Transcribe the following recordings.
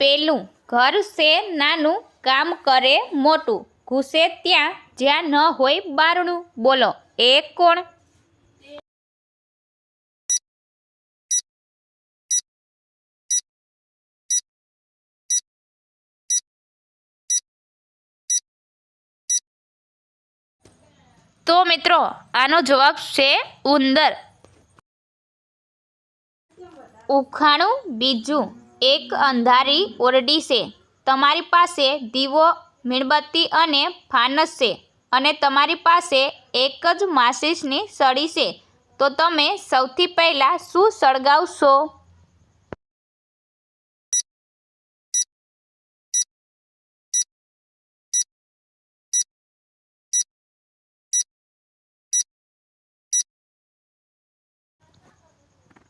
પેલું ઘર છે નાનું કામ કરે મોટું ઘૂસે ત્યાં જ્યાં ન હોય બારણું બોલો એ કોણ તો મિત્રો આનો જવાબ છે ઉંદર ઉખાણું બીજું એક અંધારી ઓરડી છે. તમારી પાસે દીવો, મીણબત્તી અને ફાનસ છે અને તમારી પાસે એક જ માસિસની સળી છે. તો તમે સૌથી પહેલાં શું સળગાવશો?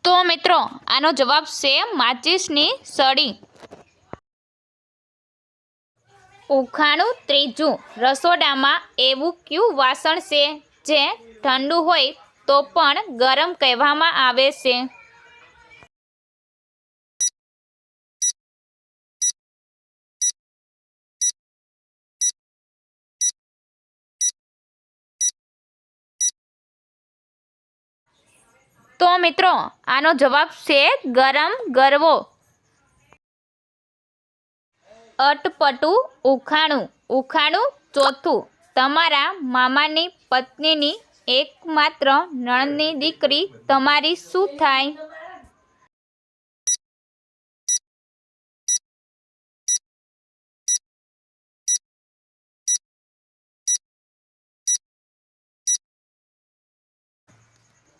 તો મિત્રો, આનો જવાબ છે માચિસની સળી. ઉખાણું ત્રીજું. રસોડામાં એવું કયું વાસણ છે? જે ઠંડુ હોય તો પણ ગરમ કહેવામાં આવે છે. તો મિત્રો, આનો જવાબ છે ગરમ ગરવો. અટપટું ઉખાણું. ઉખાણું ચોથું. તમારા મામાની પત્નીની એકમાત્ર નણની દીકરી તમારી શું થાય?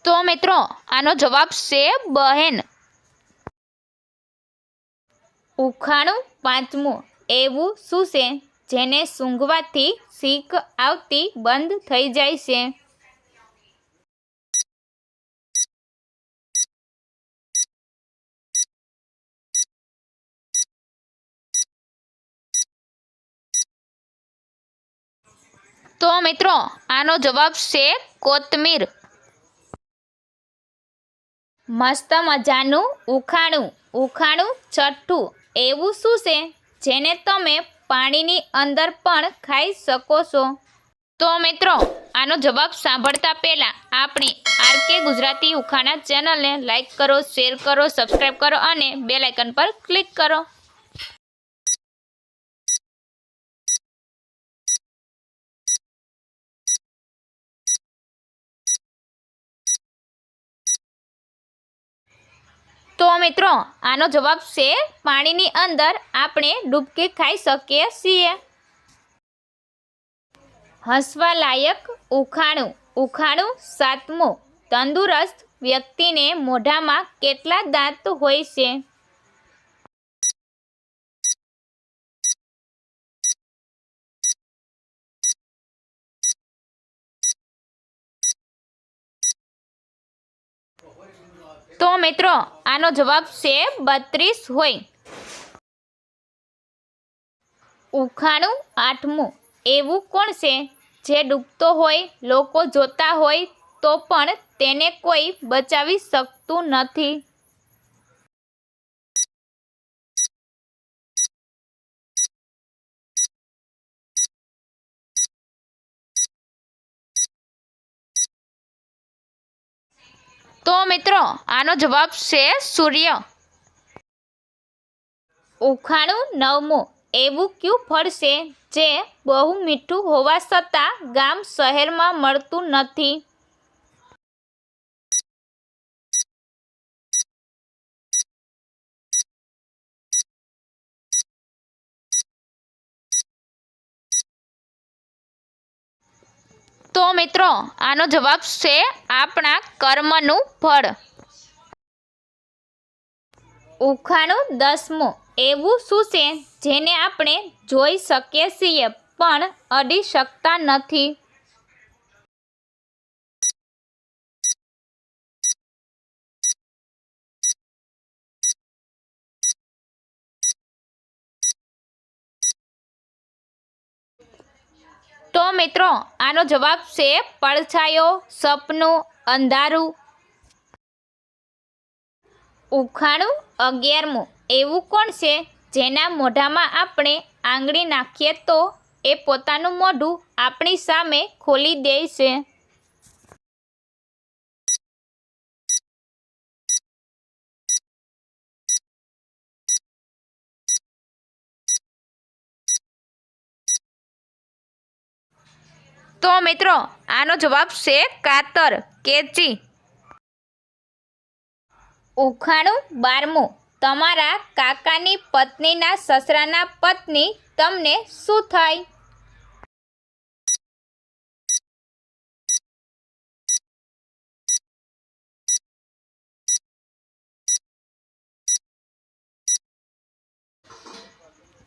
તો મિત્રો, આનો જવાબ છે બહેન. ઉખાણું પાંચમું. એવું શું છે? જેને સૂંઘવાથી શીખ આવતી બંધ થઈ જાય છે. તો મિત્રો, આનો જવાબ છે કોથમીર. મસ્ત મજાનું ઉખાણું ઉખાણું છઠ્ઠું, એવું શું છે? જેને તમે પાણીની અંદર પણ ખાઈ શકો છો. તો મિત્રો, આનો જવાબ સાંભળતા પહેલાં આપણી આરકે ગુજરાતી ઉખાણા ચેનલને લાઈક કરો શેર કરો સબસ્ક્રાઈબ કરો અને બેલાઇકન પર ક્લિક કરો. તો મિત્રો, આનો જવાબ છે, પાણીની અંદર આપણે ડૂબકી ખાઈ શકીએ છીએ. હસવા લાયક ઉખાણું. ઉખાણું સાતમું. તંદુરસ્ત વ્યક્તિને મોઢામાં કેટલા દાંત હોય છે? તો મિત્રો, આનો જવાબ છે બત્રીસ હોય. ઉખાણું આઠમું. એવું કોણ છે? જે ડૂબતો હોય, લોકો જોતા હોય, તો પણ તેને કોઈ બચાવી શકતું નથી. તો મિત્રો, આનો જવાબ છે સૂર્ય. ઉખાણું નવમું. એવું કયું ફળ છે જે બહુ મીઠું હોવા છતાં ગામ શહેરમાં મળતું નથી? તો મિત્રો, આનો જવાબ છે આપણા કર્મનું ફળ. ઉખાણું દસમું. એવું શું છે? જેને આપણે જોઈ શકીએ છીએ, પણ અડી શકતા નથી. તો મિત્રો, આનો જવાબ છે પડછાયો, સપનું, અંધારું. ઉખાણું અગિયારમું. એવું કોણ છે જેના મોઢામાં આપણે આંગળી નાખીએ તો એ પોતાનું મોઢું આપણી સામે ખોલી દે છે? તો મિત્રો, આનો જવાબ છે કાતર, કેચી. ઉખાણું બારમું. તમારા કાકાની પત્નીના સસરાના પત્ની તમને શું થાય?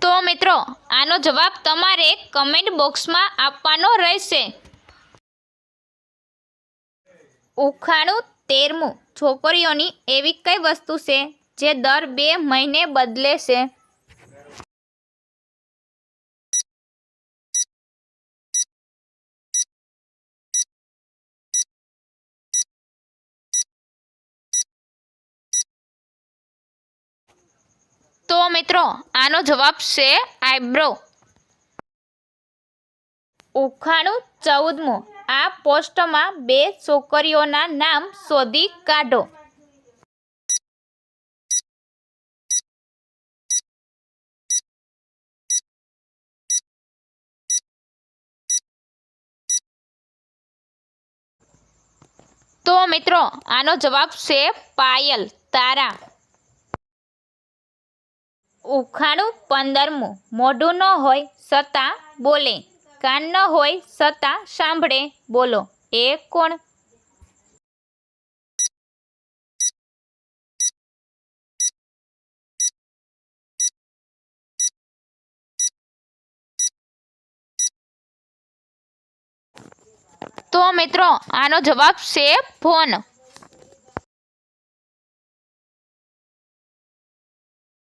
તો મિત્રો આનો જવાબ તમારે કમેન્ટ બોક્સમાં આપવાનો રહેશે. ઉખાણું તેરમું. છોકરીઓની એવી કઈ વસ્તુ છે જે દર બે મહિને બદલે છે? તો મિત્રો, આનો જવાબ છે આઈબ્રો. ઉખાણું ચૌદમું. આ પોસ્ટમાં બે છોકરીઓના નામ શોધી કાઢો. તો મિત્રો, આનો જવાબ છે પાયલ, તારા. ઉખાણું પંદરમું. મોઢું ન હોય છતાં બોલે. કાન ન હોય છતાં સાંભળે. બોલો. એ કોણ? તો મિત્રો, આનો જવાબ છે ફોન